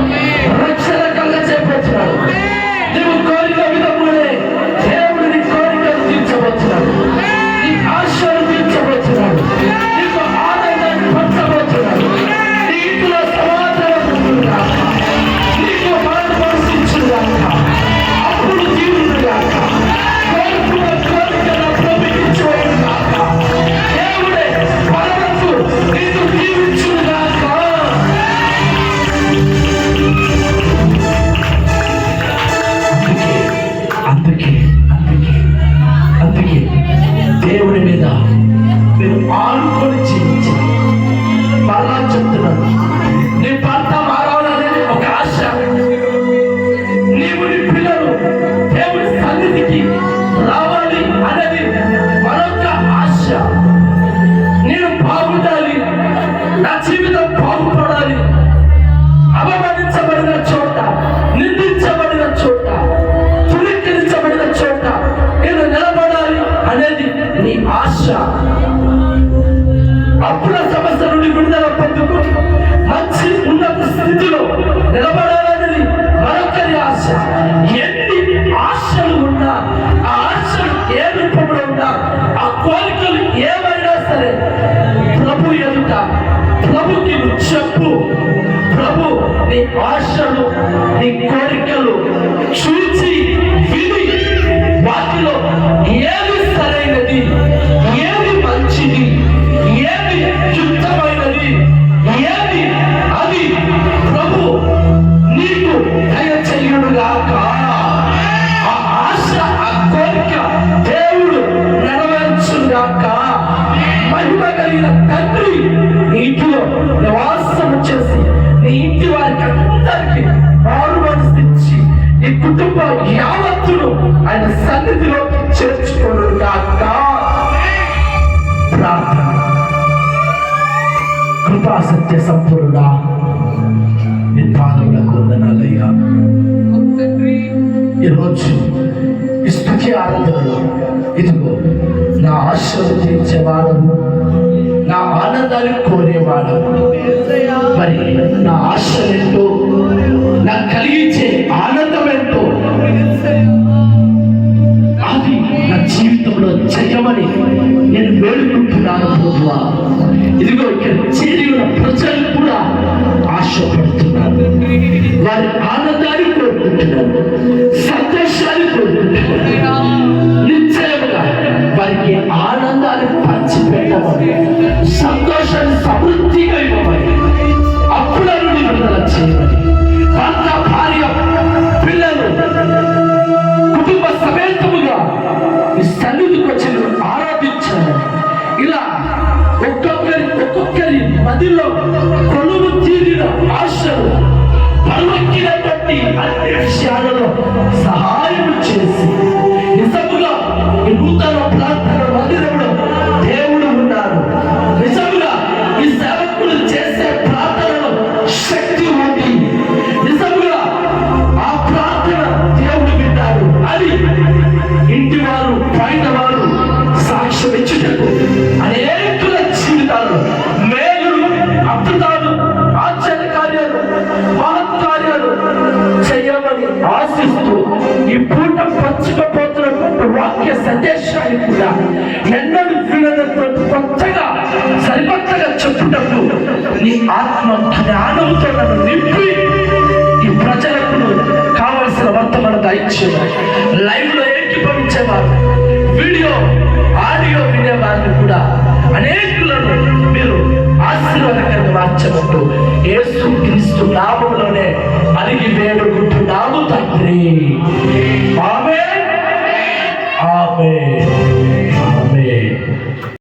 Amém. అప్పుల సమస్య నుండి విడుదల పొందుకు మంచి ఉన్నత స్థితిలో నిలబడాలనేది మరొకరి ఆశ. ఎన్ని ఆశలు ఉన్నా ఆ ఆశలు ఏ రూపంలో ఉన్నా ఆ కోరికలు ఏమైనా సరే ప్రభు ఎదుట ప్రభుకి చెప్పు. ప్రభు నీ ఆశలు నీ కోరికలు చూచి విని అందరికీ మారు మనసు నీ కుటుంబం యావత్తును ఆయన సన్నిధిలో చేర్చుకోడు కాక ప్రార్థన. కృపా సత్య సంపూర్ణుడా నీ పాదములకు వందనాలయ్యా. ఈరోజు ఈ స్థుతి ఆనందంలో ఇదిగో నా ఆశలు తీర్చేవాడు నా ఆనందాన్ని కోరేవాడు మరి నా ఆశలేంటో కలిగించే ఆనందం ఎంతో అది నా జీవితంలో జయమని నేను వేడుకుంటున్నాను ప్రభువా. ఇదిగో ఇక్కడ చేరిన ప్రజలు కూడా ఆశపడుతున్నారు. వారి ఆనందాన్ని కోరుకుంటున్నారు. సత్య సందేశాన్ని కూడా ఎన్నడూ వినటువంటి కొత్తగా సరికొత్తగా చెప్పుటకు నీ ఆత్మ జ్ఞానంతో నన్ను నింపి ఈ ప్రజలకు కావలసిన వర్తమాన దయచేవారు. లైవ్లో ఏకీభవించేవారు. వీడియో ఆడియో వినేవారిని కూడా అనేకులను మీరు ఆశీర్వాదకరంగా మార్చమంటూ ఏసు క్రీస్తు నామంలోనే అడిగి వేడుకుంటున్నాము తండ్రి.